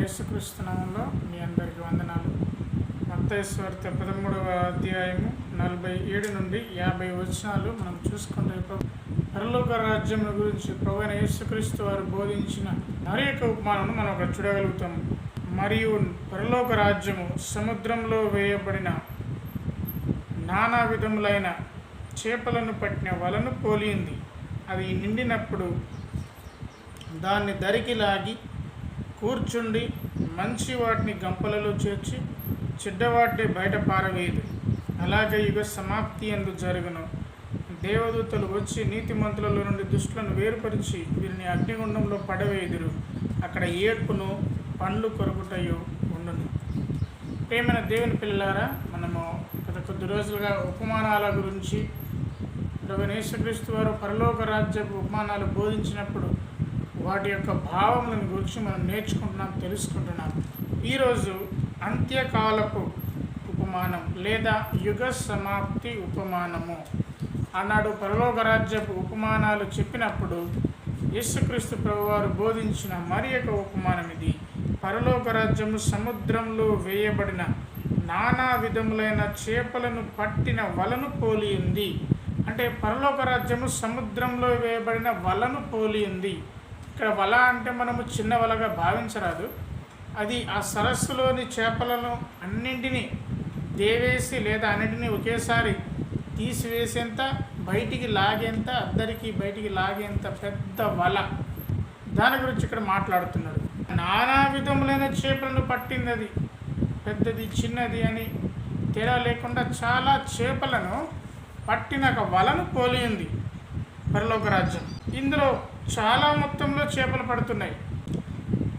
యేసుకృష్ణంలో యేసుక్రీస్తు మీ అందరికీ వందనాలు. మత్తైశ్వర్త పదమూడవ అధ్యాయము నలభై ఏడు నుండి యాభై వచనాలు మనం చూసుకుంటే పరలోక రాజ్యం గురించి ప్రభు యేసుక్రీస్తు వారు బోధించిన మరి యొక్క ఉపమానం మనం అక్కడ చూడగలుగుతాం మరియు పరలోక రాజ్యము సముద్రంలో వేయబడిన నానా విధములైన చేపలను పట్టిన వలను పోలింది. అది నిండినప్పుడు దాన్ని దరికి లాగి కూర్చుండి మంచి వాటిని గంపలలో చేర్చి చెడ్డవాటిని బయట పారవేయదు. అలాగే యుగ సమాప్తి ఎందు జరుగును. దేవదూతలు వచ్చి నీతిమంతులలో నుండి దుష్టులను వేరుపరిచి వీరిని అగ్నిగుండంలో పడవేయుదురు. అక్కడ ఏడ్పును పండ్లు కొరుకుటయు ఉండును. ప్రేమైన దేవుని పిల్లలారా మనము గత కొద్ది రోజులుగా ఉపమానాల గురించి ప్రభు యేసుక్రీస్తు వారు పరలోక రాజ్యపు ఉపమానాలు బోధించినప్పుడు వాటి యొక్క భావములను గురించి మనం నేర్చుకుంటున్నాం తెలుసుకుంటున్నాం. ఈరోజు అంత్యకాలపు ఉపమానం లేదా యుగ సమాప్తి ఉపమానము. ఆనాడు పరలోక రాజ్యపు ఉపమానాలు చెప్పినప్పుడు యేసుక్రీస్తు ప్రభువారు బోధించిన మరి యొక్క ఉపమానం ఇది. పరలోక రాజ్యము సముద్రంలో వేయబడిన నానా విధములైన చేపలను పట్టిన వలను పోలి ఉంది. అంటే పరలోక రాజ్యము సముద్రంలో వేయబడిన వలను పోలి ఉంది. ఇక్కడ వల అంటే మనము చిన్న వలగా భావించరాదు. అది ఆ సరస్సులోని చేపలను అన్నింటినీ దేవేసి లేదా అన్నింటినీ ఒకేసారి తీసివేసేంత బయటికి లాగేంత అద్దరికి బయటికి లాగేంత పెద్ద వల. దాని గురించి ఇక్కడ మాట్లాడుతున్నాడు. నానా విధములైన చేపలను పట్టింది అది పెద్దది చిన్నది అని తేడా లేకుండా చాలా చేపలను పట్టిన ఒక వలను పోలింది పరలోక రాజ్యం ఇందులో చాలా మొత్తంలో చేపలు పడుతున్నాయి.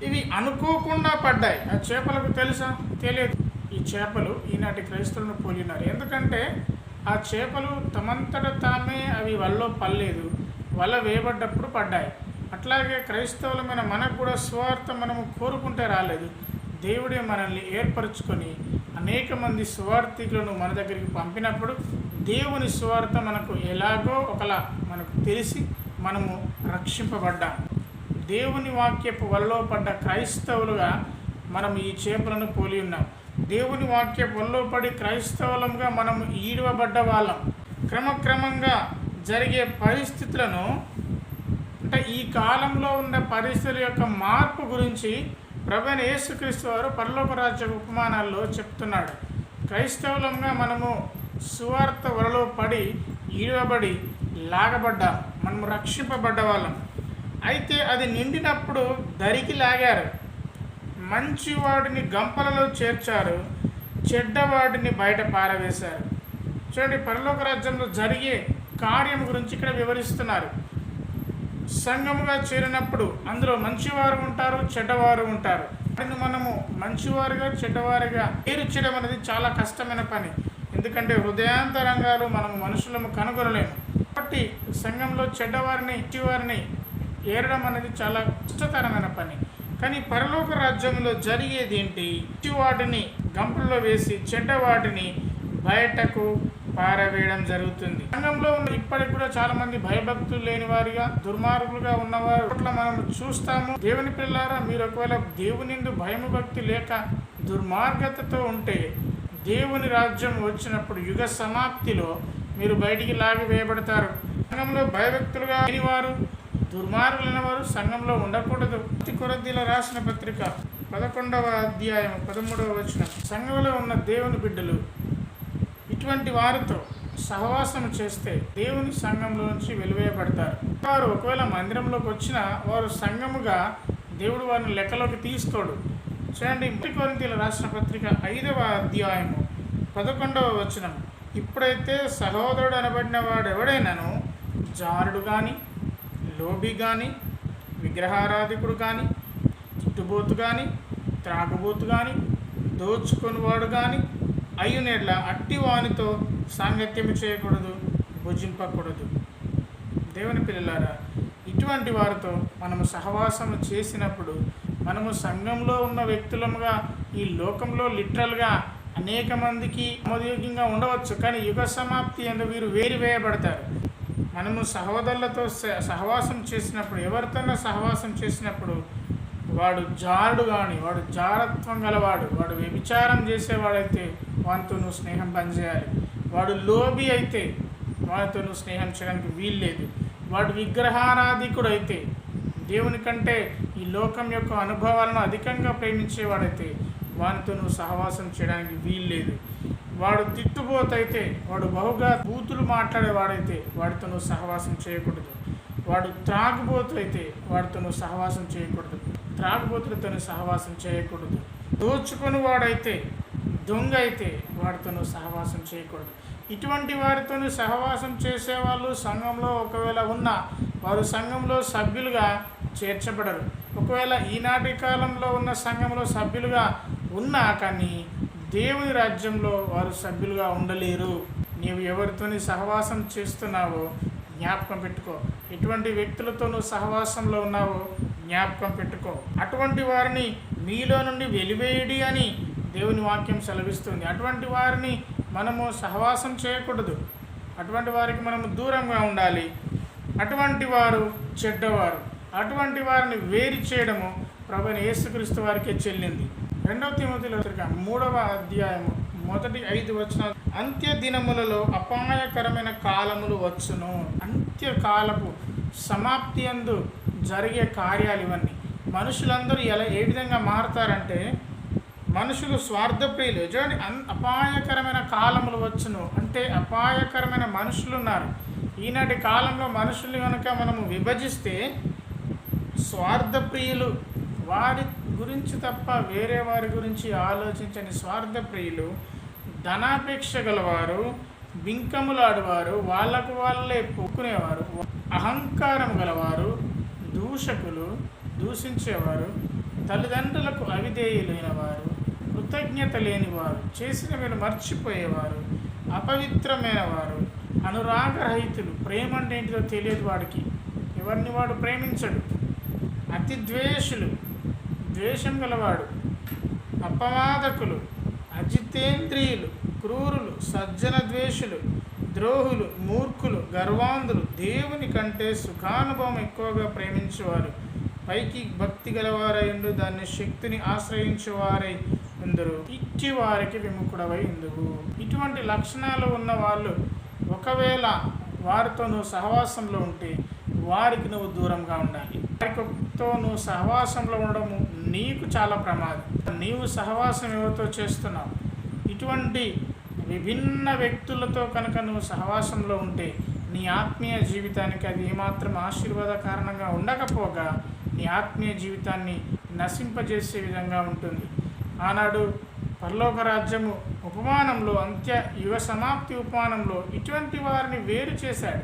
ఇవి అనుకోకుండా పడ్డాయి. ఆ చేపలకు తెలుసా? తెలియదు. ఈ చేపలు ఈనాటి క్రైస్తవులను పోలినారు. ఎందుకంటే ఆ చేపలు తమంతట తామే అవి వల్లో పడలేదు. వల వేయబడ్డప్పుడు పడ్డాయి. అట్లాగే క్రైస్తవులమైన మనకు కూడా స్వార్థ మనము కోరుకుంటే రాలేదు. దేవుడే మనల్ని ఏర్పరచుకొని అనేక మంది స్వార్థికులను మన దగ్గరికి పంపినప్పుడు దేవుని స్వార్థ మనకు ఎలాగో ఒకలా మనకు తెలిసి మనము రక్షింపబడ్డాం దేవుని వాక్యపు వల్లో పడ్డ క్రైస్తవులుగా మనం ఈ చేపలను పోలి ఉన్నాం దేవుని వాక్యపు వల్లో పడి క్రైస్తవులంగా మనం ఈడవబడ్డ వాళ్ళం. క్రమక్రమంగా జరిగే పరిస్థితులను అంటే ఈ కాలంలో ఉన్న పరిస్థితుల యొక్క మార్పు గురించి ప్రభుని యేసుక్రీస్తు వారు పరలోక రాజ్య ఉపమానాల్లో చెప్తున్నాడు. క్రైస్తవులంగా మనము సువార్త వలలో పడి ఈడవబడి లాగబడ్డాం మనము రక్షింపబడ్డ వాళ్ళం. అయితే అది నిండినప్పుడు దరికి లాగారు. మంచివాడిని గంపలలో చేర్చారు చెడ్డవాడిని బయట పారవేశారు. చూడండి పరలోక రాజ్యంలో జరిగే కార్యం గురించి ఇక్కడ వివరిస్తున్నారు. సంఘముగా చేరినప్పుడు అందులో మంచివారు ఉంటారు చెడ్డవారు ఉంటారు. వాటిని మనము మంచివారుగా చెడ్డవారుగా తీర్చడం అనేది చాలా కష్టమైన పని. ఎందుకంటే హృదయాంతరంగాలు మనము మనుషులము కనుగొనలేము. కాబట్టి సంఘంలో చెడ్డవారిని ఇచ్చివారిని ఏరడం అనేది చాలా కష్టతరమైన పని. కానీ పరలోక రాజ్యంలో జరిగేది ఏంటి? ఇచ్చివాటిని గంపల్లో వేసి చెడ్డవాటిని బయటకు పారవేయడం జరుగుతుంది. సంఘంలో ఉన్న ఇప్పటికి కూడా చాలా మంది భయభక్తులు లేని వారిగా దుర్మార్గులుగా ఉన్నవారు అట్లా మనం చూస్తాము. దేవుని పిల్లారా మీరు ఒకవేళ దేవుని భయము భక్తి లేక దుర్మార్గతతో ఉంటే దేవుని రాజ్యం వచ్చినప్పుడు యుగ సమాప్తిలో మీరు బయటికి లాగి వేయబడతారు. సంఘంలో భయభక్తులుగా లేని వారు దుర్మార్గులైన వారు సంఘంలో ఉండకూడదు. అతి కొరద్దీలో రాసిన పత్రిక పదకొండవ అధ్యాయం పదమూడవ వచనం. సంఘంలో ఉన్న దేవుని బిడ్డలు ఇటువంటి వారితో సహవాసం చేస్తే దేవుని సంఘంలో నుంచి వారు ఒకవేళ మందిరంలోకి వచ్చినా వారు సంఘముగా దేవుడు వారిని లెక్కలోకి తీసుకోడు. చూడండి కొరింతీల రాసిన పత్రిక ఐదవ అధ్యాయము పదకొండవ వచనం. ఇప్పుడైతే సహోదరుడు అనబడిన వాడు ఎవడైనాను? జారుడు కానీ లోబి కానీ విగ్రహారాధికుడు కానీ తిట్టుబోతు కానీ త్రాగుబోతు కానీ దోచుకునివాడు కానీ అయ్యునేట్ల అట్టి వానితో సాంగత్యం చేయకూడదు భుజింపకూడదు. దేవుని పిల్లలారా ఇటువంటి వారితో మనము సహవాసం చేసినప్పుడు మనము సంఘంలో ఉన్న వ్యక్తులముగా ఈ లోకంలో లిటరల్గా అనేక మందికి ఆమోదయోగ్యంగా ఉండవచ్చు కానీ యుగ సమాప్తి అందు వీరు వేరు వేయబడతారు. మనము సహోదరులతో సహవాసం చేసినప్పుడు ఎవరితోనో సహవాసం చేసినప్పుడు వాడు జారుడు కానీ వాడు జారత్వం గలవాడు వాడు వ్యభిచారం చేసేవాడైతే వానితో నువ్వు స్నేహం పనిచేయాలి. వాడు లోబి అయితే వాడితో నువ్వు స్నేహం చేయడానికి వీల్లేదు వాడు విగ్రహారాధికుడు అయితే దేవుని కంటే ఈ లోకం యొక్క అనుభవాలను అధికంగా ప్రేమించేవాడైతే వానితో నువ్వు సహవాసం చేయడానికి వీల్లేదు. వాడు తిట్టుబోతైతే వాడు బహుగా బూతులు మాట్లాడేవాడైతే వాడితో నువ్వు సహవాసం చేయకూడదు. వాడు త్రాగుబోతైతే అయితే వాడితో నువ్వు సహవాసం చేయకూడదు. త్రాగుబోతులతో సహవాసం చేయకూడదు. దోచుకొని వాడైతే దొంగ అయితే వాడితో నువ్వు సహవాసం చేయకూడదు. ఇటువంటి వారితో సహవాసం చేసేవాళ్ళు సంఘంలో ఒకవేళ ఉన్నా వారు సంఘంలో సభ్యులుగా చేర్చబడరు. ఒకవేళ ఈనాటి కాలంలో ఉన్న సంఘంలో సభ్యులుగా ఉన్నా కానీ దేవుని రాజ్యంలో వారు సభ్యులుగా ఉండలేరు. నీవు ఎవరితోని సహవాసం చేస్తున్నావో జ్ఞాపకం పెట్టుకో. ఎటువంటి వ్యక్తులతోనూ సహవాసంలో ఉన్నావో జ్ఞాపకం పెట్టుకో. అటువంటి వారిని మీలో నుండి వెలివేయడి అని దేవుని వాక్యం సెలవిస్తుంది. అటువంటి వారిని మనము సహవాసం చేయకూడదు. అటువంటి వారికి మనము దూరంగా ఉండాలి. అటువంటి వారు చెడ్డవారు. అటువంటి వారిని వేరు చేయడము ప్రభుని యేసుక్రీస్తు వారికే చెల్లింది. రెండవ తిమోతిలో మూడవ అధ్యాయము. మొదటి ఐదు వచ్చిన అంత్య దినములలో అపాయకరమైన కాలములు వచ్చును. అంత్యకాలపు సమాప్తి అందు జరిగే కార్యాలు ఇవన్నీ. మనుషులందరూ ఎలా ఏ విధంగా మారుతారంటే మనుషులు స్వార్థప్రియులు. చూడండి అన్ అపాయకరమైన కాలములు వచ్చును. అంటే అపాయకరమైన మనుషులు ఉన్నారు. ఈనాటి కాలంలో మనుషులు కనుక మనము విభజిస్తే స్వార్థప్రియులు వారి గురించి తప్ప వేరే వారి గురించి ఆలోచించని స్వార్థప్రియులు ధనాపేక్ష గలవారు బింకములాడువారు వాళ్ళకు వాళ్ళే పొక్కునేవారు అహంకారం గలవారు దూషకులు దూషించేవారు తల్లిదండ్రులకు అవిధేయులైన వారు కృతజ్ఞత లేనివారు చేసిన వీళ్ళు మర్చిపోయేవారు అపవిత్రమైన వారు అనురాగరహితులు ప్రేమ అంటే ఏంటిదో తెలియదు వాడికి. ఎవరిని వాడు ప్రేమించడు? అతి ద్వేషులు. ద్వేషం గలవాడు. అపవాదకులు అజితేంద్రియులు క్రూరులు సజ్జన ద్వేషులు ద్రోహులు మూర్ఖులు గర్వాంధులు దేవుని కంటే సుఖానుభవం ఎక్కువగా ప్రేమించేవారు. పైకి భక్తి గలవారై దాన్ని శక్తిని ఆశ్రయించేవారై ఉందరు. ఇచ్చి వారికి విముఖుడవై ఉందువు. ఇటువంటి లక్షణాలు ఉన్న వాళ్ళు ఒకవేళ వారితో నువ్వు సహవాసంలో ఉంటే వారికి నువ్వు దూరంగా ఉండాలి. వారితో నువ్వు సహవాసంలో ఉండడము నీకు చాలా ప్రమాదం. నీవు సహవాసం ఎవరితో చేస్తున్నావు? ఇటువంటి విభిన్న వ్యక్తులతో కనుక నువ్వు సహవాసంలో ఉంటే నీ ఆత్మీయ జీవితానికి అది ఏమాత్రం ఆశీర్వాద కారణంగా ఉండకపోగా నీ ఆత్మీయ జీవితాన్ని నశింపజేసే విధంగా ఉంటుంది. ఆనాడు పరలోక రాజ్యము ఉపమానంలో అంత్య యుగ సమాప్తి ఉపమానంలో ఇటువంటి వారిని వేరు చేశాడు.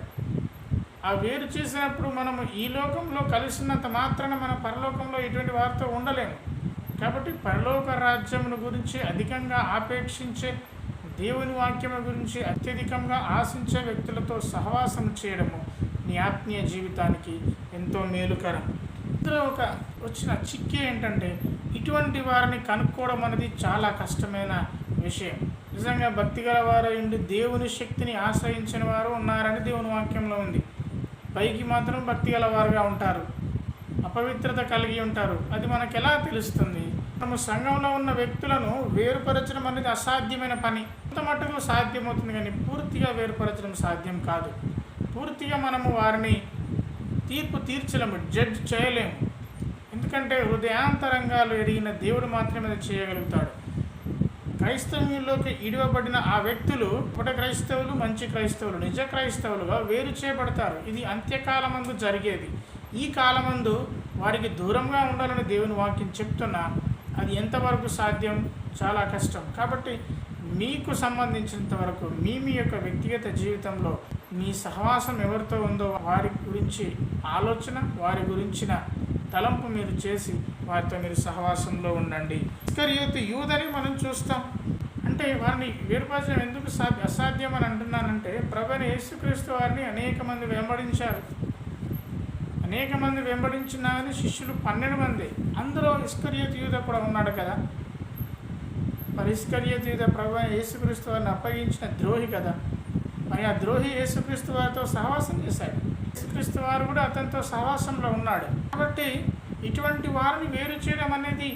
ఆ వేరు చేసినప్పుడు మనము ఈ లోకంలో కలిసినంత మాత్రాన మన పరలోకంలో ఇటువంటి వారితో ఉండలేము. కాబట్టి పరలోక రాజ్యమును గురించి అధికంగా ఆపేక్షించే దేవుని వాక్యము గురించి అత్యధికంగా ఆశించే వ్యక్తులతో సహవాసం చేయడము నీ ఆత్మీయ జీవితానికి ఎంతో మేలుకరం. ఇందులో ఒక వచ్చిన చిక్కి ఏంటంటే ఇటువంటి వారిని కనుక్కోవడం అనేది చాలా కష్టమైన విషయం. నిజంగా భక్తి గల వారు ఉండి దేవుని శక్తిని ఆశ్రయించిన వారు ఉన్నారని దేవుని వాక్యంలో ఉంది. పైకి మాత్రం భక్తి గలవారుగా ఉంటారు. అపవిత్రత కలిగి ఉంటారు. అది మనకు ఎలా తెలుస్తుంది? మనము సంఘంలో ఉన్న వ్యక్తులను వేరుపరచడం అనేది అసాధ్యమైన పని. కొంత మటుకు సాధ్యమవుతుంది కానీ పూర్తిగా వేరుపరచడం సాధ్యం కాదు. పూర్తిగా మనము వారిని తీర్పు తీర్చలేము జడ్జ్ చేయలేము. ఎందుకంటే హృదయాంతరంగాలు ఎరిగిన దేవుడు మాత్రమే అది చేయగలుగుతాడు. క్రైస్తవ్యంలోకి ఇడవబడిన ఆ వ్యక్తులు పుట క్రైస్తవులు మంచి క్రైస్తవులు నిజ క్రైస్తవులుగా వేరు చేయబడతారు. ఇది అంత్యకాలమందు జరిగేది. ఈ కాలమందు వారికి దూరంగా ఉండాలని దేవుని వాక్యం చెప్తున్నా అది ఎంతవరకు సాధ్యం? చాలా కష్టం. కాబట్టి మీకు సంబంధించినంత వరకు మీ మీ యొక్క వ్యక్తిగత జీవితంలో మీ సహవాసం ఎవరితో ఉందో వారి గురించి ఆలోచన వారి గురించిన తలంపు మీరు చేసి వారితో మీరు సహవాసంలో ఉండండి. ఇస్కరియోతు యూదని మనం చూస్తాం. అంటే వారిని వేరుపరచడం ఎందుకు సాధ్య అసాధ్యం అని అంటున్నానంటే ప్రభని యేసుక్రీస్తు వారిని అనేక మంది వెంబడించారు. అనేక మంది వెంబడించినా కానీ శిష్యులు పన్నెండు మంది. అందులో ఇస్కరియోతు యూద కూడా ఉన్నాడు కదా. మరి ఇస్కరియోతు యూద ప్రభు యేసుక్రీస్తు వారిని అప్పగించిన ద్రోహి కదా. మరి ఆ ద్రోహి యేసుక్రీస్తు వారితో సహవాసం చేశాడు. యేసుక్రీస్తు వారు కూడా అతనితో సహవాసంలో ఉన్నాడు. కాబట్టి ఇటువంటి వారిని వేరు చేయడం అనేది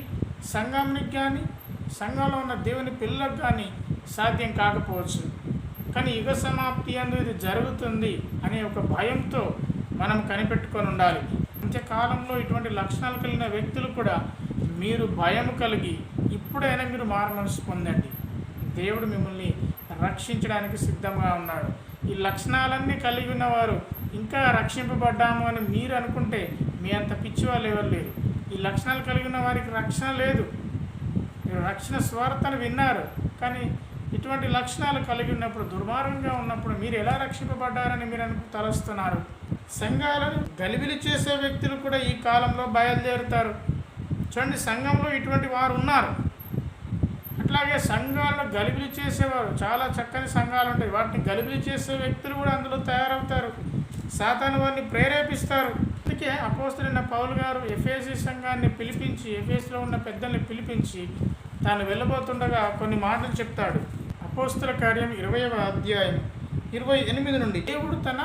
సంఘానికి కానీ సంఘంలో ఉన్న దేవుని పిల్లలకు కానీ సాధ్యం కాకపోవచ్చు. కానీ యుగ సమాప్తి అందు ఇది జరుగుతుంది అనే ఒక భయంతో మనం కనిపెట్టుకొని ఉండాలి. అంత్యకాలంలో ఇటువంటి లక్షణాలు కలిగిన వ్యక్తులు కూడా మీరు భయం కలిగి ఇప్పుడైనా మీరు మారమనసు పొందండి. దేవుడు మిమ్మల్ని రక్షించడానికి సిద్ధంగా ఉన్నాడు. ఈ లక్షణాలన్నీ కలిగి ఉన్నవారు ఇంకా రక్షింపబడ్డాము అని మీరు అనుకుంటే మీ అంత పిచ్చి వాళ్ళు ఎవరు లేరు. ఈ లక్షణాలు కలిగిన వారికి రక్షణ లేదు. మీరు రక్షణ స్వార్థను విన్నారు. కానీ ఇటువంటి లక్షణాలు కలిగి ఉన్నప్పుడు దుర్మార్గంగా ఉన్నప్పుడు మీరు ఎలా రక్షింపబడ్డారని మీరు అనుకు తలస్తున్నారు. సంఘాలను గలిబిలి చేసే వ్యక్తులు కూడా ఈ కాలంలో బయలుదేరుతారు. చూడండి సంఘంలో ఇటువంటి వారు ఉన్నారు. అట్లాగే సంఘాలను గలిబిలి చేసేవారు చాలా చక్కని సంఘాలు ఉంటాయి. వాటిని గలిబిలి చేసే వ్యక్తులు కూడా అందులో తయారవుతారు. సాతాను వారిని ప్రేరేపిస్తారు. అందుకే అపోస్తులైన పౌలు గారు ఎఫ్ఏసి సంఘాన్ని పిలిపించి ఎఫ్ఏసిలో ఉన్న పెద్దల్ని పిలిపించి తాను వెళ్ళబోతుండగా కొన్ని మాటలు చెప్తాడు. అపోస్తుల కార్యం ఇరవైవ అధ్యాయం ఇరవై ఎనిమిది నుండి. దేవుడు తన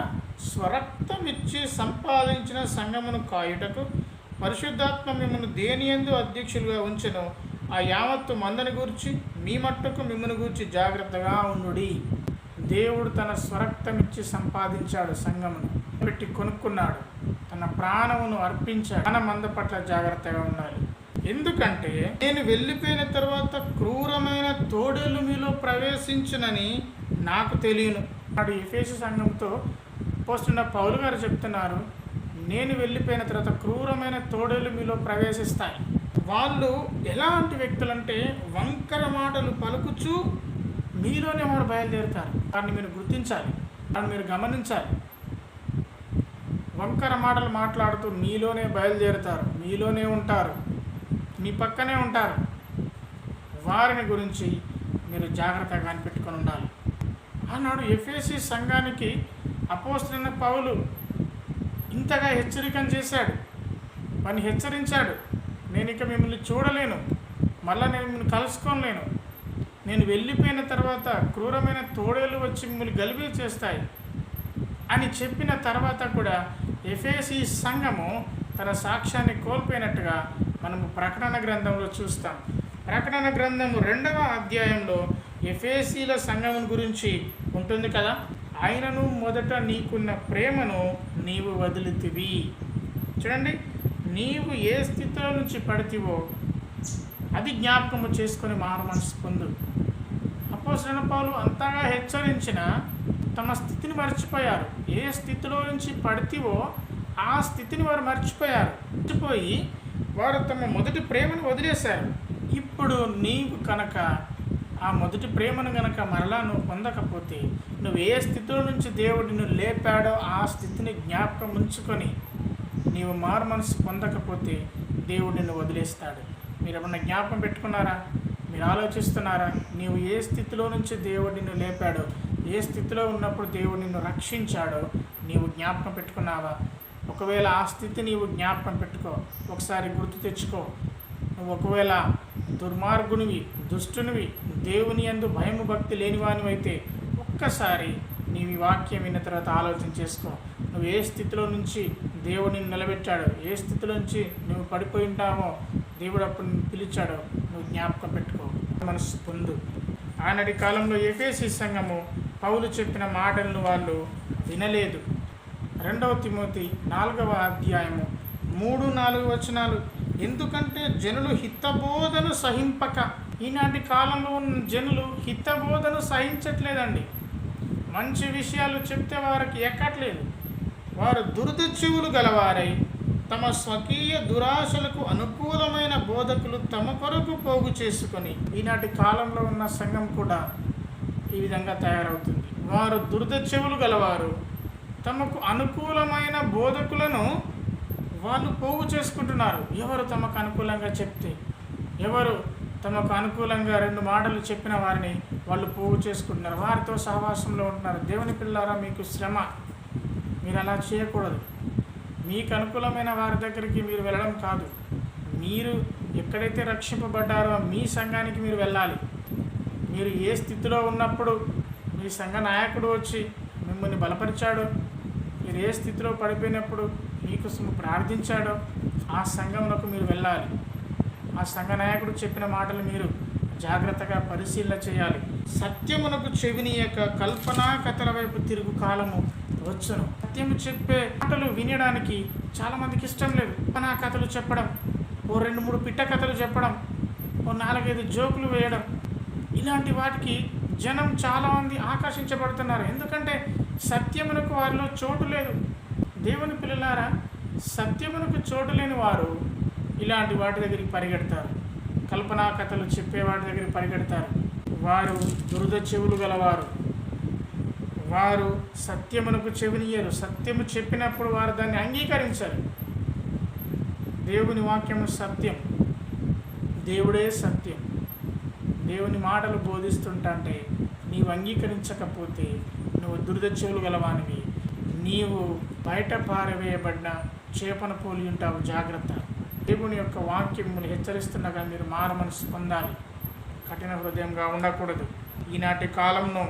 స్వరక్తమిచ్చి సంపాదించిన సంఘమును కాయుటకు పరిశుద్ధాత్మ మిమ్మల్ని దేని ఎందు అధ్యక్షులుగా ఉంచను ఆ యావత్తు మందని గూర్చి మీ మట్టుకు మిమ్మల్ని గూర్చి జాగ్రత్తగా ఉండుడి. దేవుడు తన స్వరక్తమిచ్చి సంపాదించాడు సంఘమును పెట్టి కొనుక్కున్నాడు. తన ప్రాణమును అర్పించాడు మన మంద పట్ల జాగ్రత్తగా ఉండాలి. ఎందుకంటే నేను వెళ్ళిపోయిన తర్వాత క్రూరమైన తోడేలు మీలో ప్రవేశించునని నాకు తెలియను. నాడు ఎఫేసి సంఘంతో పోస్తున్న పౌలు గారు చెప్తున్నారు నేను వెళ్ళిపోయిన తర్వాత క్రూరమైన తోడేలు మీలో ప్రవేశిస్తాయి. వాళ్ళు ఎలాంటి వ్యక్తులంటే వంకర మాటలు పలుకుచూ మీలోనే వాడు బయలుదేరుతారు. దాన్ని మీరు గుర్తించాలి. దాన్ని మీరు గమనించాలి. వంకర మాటలు మాట్లాడుతూ మీలోనే బయలుదేరుతారు మీలోనే ఉంటారు మీ పక్కనే ఉంటారు. వారిని గురించి మీరు జాగ్రత్తగా కనిపెట్టుకొని ఉండాలి. ఆనాడు ఎఫ్ఏసి సంఘానికి అపోస్తున్న పౌలు ఇంతగా హెచ్చరికం చేశాడు. పని హెచ్చరించాడు. నేను ఇక మిమ్మల్ని చూడలేను. మళ్ళీ నేను మిమ్మల్ని కలుసుకోలేను. నేను వెళ్ళిపోయిన తర్వాత క్రూరమైన తోడేలు వచ్చి మిమ్మల్ని గలిబి చేస్తాయి అని చెప్పిన తర్వాత కూడా ఎఫేసి సంఘము తన సాక్ష్యాన్ని కోల్పోయినట్టుగా మనము ప్రకటన గ్రంథంలో చూస్తాం. ప్రకటన గ్రంథము రెండవ అధ్యాయంలో ఎఫేసీల సంఘం గురించి ఉంటుంది కదా? ఆయనను మొదట నీకున్న ప్రేమను నీవు వదిలితివి. చూడండి నీవు ఏ స్థితిలో నుంచి పడితివో అది జ్ఞాపకము చేసుకొని మారు మనసు పొందు. అపోసరణ పాలు అంతగా హెచ్చరించిన తమ స్థితిని మర్చిపోయారు. ఏ స్థితిలో నుంచి పడితివో ఆ స్థితిని వారు మర్చిపోయారు. మర్చిపోయి వారు తమ మొదటి ప్రేమను వదిలేశారు. ఇప్పుడు నీవు కనుక ఆ మొదటి ప్రేమను గనక మరలా నువ్వు పొందకపోతే నువ్వు ఏ స్థితిలో నుంచి దేవుడిని లేపాడో ఆ స్థితిని జ్ఞాపకం ఉంచుకొని నీవు మారు మనసు పొందకపోతే దేవుడిని వదిలేస్తాడు. మీరు ఏమన్నా జ్ఞాపకం పెట్టుకున్నారా? మీరు ఆలోచిస్తున్నారా? నీవు ఏ స్థితిలో నుంచి దేవుడిని లేపాడో? ఏ స్థితిలో ఉన్నప్పుడు దేవుడు నిన్ను రక్షించాడో నీవు జ్ఞాపకం పెట్టుకున్నావా? ఒకవేళ ఆ స్థితి నీవు జ్ఞాపకం పెట్టుకో ఒకసారి గుర్తు తెచ్చుకో. నువ్వు ఒకవేళ దుర్మార్గునివి దుష్టునివి దేవుని యందు భయము భక్తి లేనివానివైతే ఒక్కసారి నీవు ఈ వాక్యం విన్న తర్వాత ఆలోచన చేసుకో. నువ్వు ఏ స్థితిలో నుంచి దేవుడు నిన్ను నిలబెట్టాడు ఏ స్థితిలో నుంచి నువ్వు పడిపోయి ఉంటావో దేవుడు అప్పుడు నిన్ను పిలిచాడో నువ్వు జ్ఞాపకం పెట్టుకో. మనసు పొందు. ఆనాటి కాలంలో ఎఫేసి సంఘము పౌలు చెప్పిన మాటలను వాళ్ళు వినలేదు. రెండవ తిమోతి నాలుగవ అధ్యాయము మూడు నాలుగు వచనాలు. ఎందుకంటే జనులు హితబోధను సహింపక ఈనాటి కాలంలో ఉన్న జనులు హితబోధను సహించట్లేదండి. మంచి విషయాలు చెప్తే వారికి ఎక్కట్లేదు వారు దురదృత్యువులు గలవారై తమ స్వకీయ దురాశలకు అనుకూలమైన బోధకులు తమ కొరకు పోగు చేసుకొని ఈనాటి కాలంలో ఉన్న సంఘం కూడా ఈ విధంగా తయారవుతుంది. వారు దురద గలవారు. తమకు అనుకూలమైన బోధకులను వాళ్ళు పోగు చేసుకుంటున్నారు. ఎవరు తమకు అనుకూలంగా చెప్తే ఎవరు తమకు అనుకూలంగా రెండు మాటలు చెప్పిన వారిని వాళ్ళు పోగు చేసుకుంటున్నారు. వారితో సహవాసంలో ఉంటున్నారు. దేవుని పిల్లారా మీకు శ్రమ. మీరు అలా చేయకూడదు. మీకు అనుకూలమైన వారి దగ్గరికి మీరు వెళ్ళడం కాదు. మీరు ఎక్కడైతే రక్షింపబడ్డారో మీ సంఘానికి మీరు వెళ్ళాలి. మీరు ఏ స్థితిలో ఉన్నప్పుడు మీ సంఘ నాయకుడు వచ్చి మిమ్మల్ని బలపరిచాడో మీరు ఏ స్థితిలో పడిపోయినప్పుడు మీకోసం ప్రార్థించాడో ఆ సంఘమునకు మీరు వెళ్ళాలి. ఆ సంఘ నాయకుడు చెప్పిన మాటలు మీరు జాగ్రత్తగా పరిశీలన చేయాలి. సత్యమునకు చెవినీయక కల్పనా కథల వైపు తిరుగు కాలము వచ్చును. సత్యము చెప్పే మాటలు వినడానికి చాలామందికి ఇష్టం లేదు. కల్పనా కథలు చెప్పడం ఓ రెండు మూడు పిట్ట కథలు చెప్పడం ఓ నాలుగైదు జోకులు వేయడం ఇలాంటి వాటికి జనం చాలామంది ఆకర్షించబడుతున్నారు. ఎందుకంటే సత్యమునకు వారిలో చోటు లేదు. దేవుని పిల్లలారా సత్యమునకు చోటు లేని వారు ఇలాంటి వాటి దగ్గరికి పరిగెడతారు. కల్పనా కథలు చెప్పే వాటి దగ్గరికి పరిగెడతారు. వారు దురద చెవులు గలవారు. వారు సత్యమునకు చెవినియరు సత్యము చెప్పినప్పుడు వారు దాన్ని అంగీకరించారు. దేవుని వాక్యము సత్యం. దేవుడే సత్యం. దేవుని మాటలు బోధిస్తుంటే నీవు అంగీకరించకపోతే నువ్వు దురద గలవానివి. నీవు బయట పారవేయబడిన చేపను పోలి ఉంటావు జాగ్రత్త. దేవుని యొక్క వాక్యములు హెచ్చరిస్తుండగా మీరు మార మనసు పొందాలి. కఠిన హృదయంగా ఉండకూడదు. ఈనాటి కాలంలో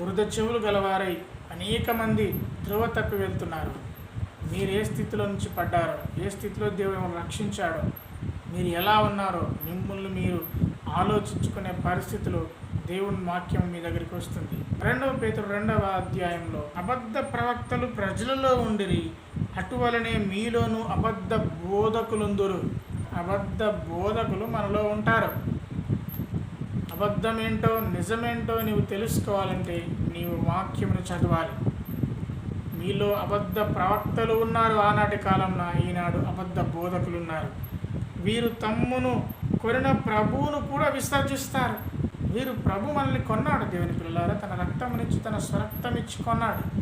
దురద చెవులు గలవారై అనేక మంది ధ్రువ తప్పి వెళ్తున్నారు. మీరు ఏ స్థితిలో నుంచి పడ్డారో ఏ స్థితిలో దేవుడు రక్షించాడో మీరు ఎలా ఉన్నారో మిమ్మల్ని మీరు ఆలోచించుకునే పరిస్థితిలో దేవుని వాక్యం మీ దగ్గరికి వస్తుంది. రెండవ పేతురు రెండవ అధ్యాయంలో అబద్ధ ప్రవక్తలు ప్రజలలో ఉండిరి అటువలనే మీలోను అబద్ధ బోధకులుందురు. అబద్ధ బోధకులు మనలో ఉంటారు. అబద్ధమేంటో నిజమేంటో నీవు తెలుసుకోవాలంటే నీవు వాక్యమును చదవాలి. మీలో అబద్ధ ప్రవక్తలు ఉన్నారు ఆనాటి కాలంలో ఈనాడు అబద్ధ బోధకులు ఉన్నారు వీరు తమ్మును కొనిన ప్రభువును కూడా విసర్జిస్తారు. వీరు ప్రభు మనల్ని కొన్నాడు దేవుని పిల్లలారా. తన రక్తం ఇచ్చి తన స్వరక్తం ఇచ్చి కొన్నాడు.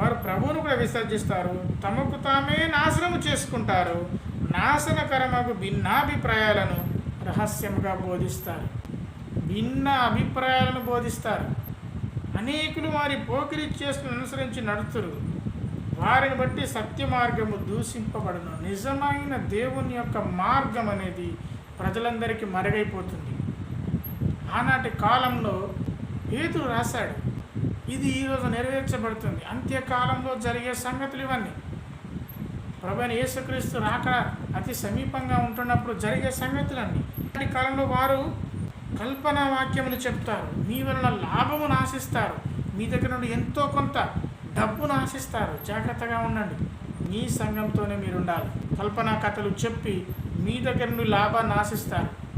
వారు ప్రభువును కూడా విసర్జిస్తారు. తమకు తామే నాశనము చేసుకుంటారు. నాశనకరమగు భిన్నాభిప్రాయాలను రహస్యముగా బోధిస్తారు. భిన్న అభిప్రాయాలను బోధిస్తారు. అనేకులు వారి పోకిరి చేసుకుని అనుసరించి నడుతురు. వారిని బట్టి సత్య మార్గము దూషింపబడను. నిజమైన దేవుని యొక్క మార్గం అనేది ప్రజలందరికీ మరుగైపోతుంది. ఆనాటి కాలంలో పేతురు రాశాడు ఇది ఈరోజు నెరవేర్చబడుతుంది. అంత్యకాలంలో జరిగే సంగతులు ఇవన్నీ. ప్రభుని యేసుక్రీస్తు రాక అతి సమీపంగా ఉంటున్నప్పుడు జరిగే సంగతులన్నీ. ఈ కాలంలో వారు కల్పన వాక్యములు చెప్తారు. మీ వలన లాభమును ఆశిస్తారు. మీ దగ్గర నుండి ఎంతో కొంత డబ్బును ఆశిస్తారు. జాగ్రత్తగా ఉండండి. మీ సంఘంతోనే మీరు ఉండాలి కల్పన కథలు చెప్పి మీ దగ్గర నుండి లాభాన్ని ఆశిస్తారు.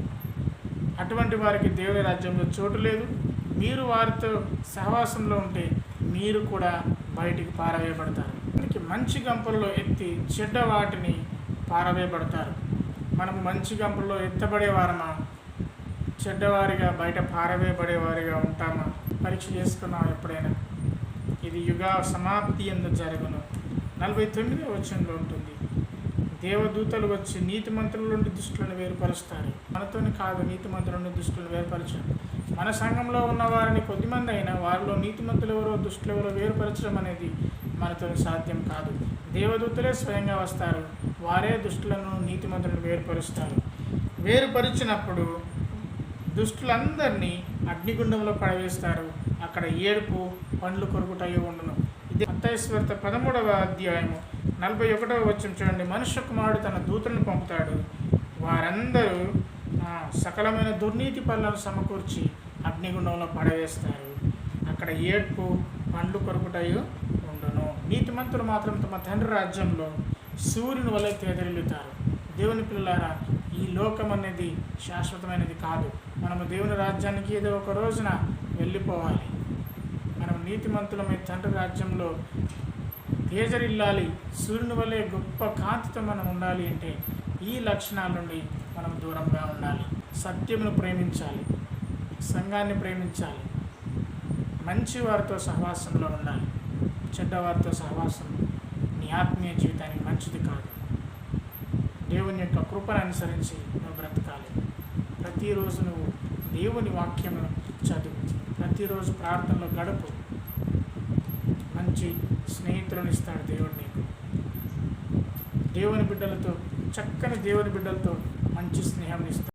అటువంటి వారికి దేవుని రాజ్యంలో చోటు లేదు. మీరు వారితో సహవాసంలో ఉంటే మీరు కూడా బయటికి పారవేయబడతారు. మనకి మంచి గంపల్లో ఎత్తి చెడ్డ వాటిని పారవేయబడతారు. మనం మంచి గంపల్లో ఎత్తబడేవారమా చెడ్డవారిగా బయట పారవేయబడేవారిగా ఉంటామా? పరీక్ష చేసుకున్నాం ఎప్పుడైనా? ఇది యుగ సమాప్తి ఎందు జరగను. నలభై తొమ్మిది వచనంలో ఉంటుంది. దేవదూతలు వచ్చి నీతిమంతుల నుండి దుష్టులను వేరుపరుస్తారు. మనతోని కాదు నీతిమంతుల నుండి దుష్టులను వేరుపరచడం. మన సంఘంలో ఉన్న వారిని కొద్దిమంది అయినా వారిలో నీతిమంతులు ఎవరో దుష్టులు ఎవరో వేరుపరచడం అనేది మనతో సాధ్యం కాదు. దేవదూతలే స్వయంగా వస్తారు. వారే దుష్టులను నీతిమంతులను వేరుపరుస్తారు. వేరుపరిచినప్పుడు దుష్టులందరినీ అగ్నిగుండంలో పడవేస్తారు అక్కడ ఏడుపు పండ్లు కొరుకుటయ్యి ఉండును. ఇది అత్తైశ్వర్త పదమూడవ అధ్యాయము. నలభై ఒకటవ వచ్చిన చూడండి. మనుష్య కుమారుడు తన దూతలను పంపుతాడు. వారందరూ సకలమైన దుర్నీతి పనులను సమకూర్చి అగ్నిగుండంలో పడవేస్తారు. అక్కడ ఏడ్పు పండ్లు కొరుకుటయు ఉండును. నీతిమంతులు మాత్రం తమ తండ్రి రాజ్యంలో సూర్యుని వలె తేదరిల్లుతారు. దేవుని పిల్లలారా ఈ లోకం అనేది శాశ్వతమైనది కాదు. మనము దేవుని రాజ్యానికి ఏదో ఒక రోజున వెళ్ళిపోవాలి. మనం నీతిమంతులమై తండ్రి రాజ్యంలో తేజరిల్లాలి. సూర్యుని వలె గొప్ప కాంతితో మనం ఉండాలి అంటే ఈ లక్షణాల నుండి మనం దూరంగా ఉండాలి. సత్యమును ప్రేమించాలి. సంఘాన్ని ప్రేమించాలి. మంచి వారితో సహవాసంలో ఉండాలి. చెడ్డవారితో సహవాసం నీ ఆత్మీయ జీవితానికి మంచిది కాదు. దేవుని యొక్క కృపను అనుసరించి నువ్వు బ్రతకాలి. ప్రతిరోజు నువ్వు దేవుని వాక్యమును చదువు. ప్రతిరోజు ప్రార్థనలో గడుపు. మంచి స్నేహితులను ఇస్తాడు దేవుడు నీకు. దేవుని బిడ్డలతో చక్కని దేవుని బిడ్డలతో మంచి స్నేహం ఇస్తాడు.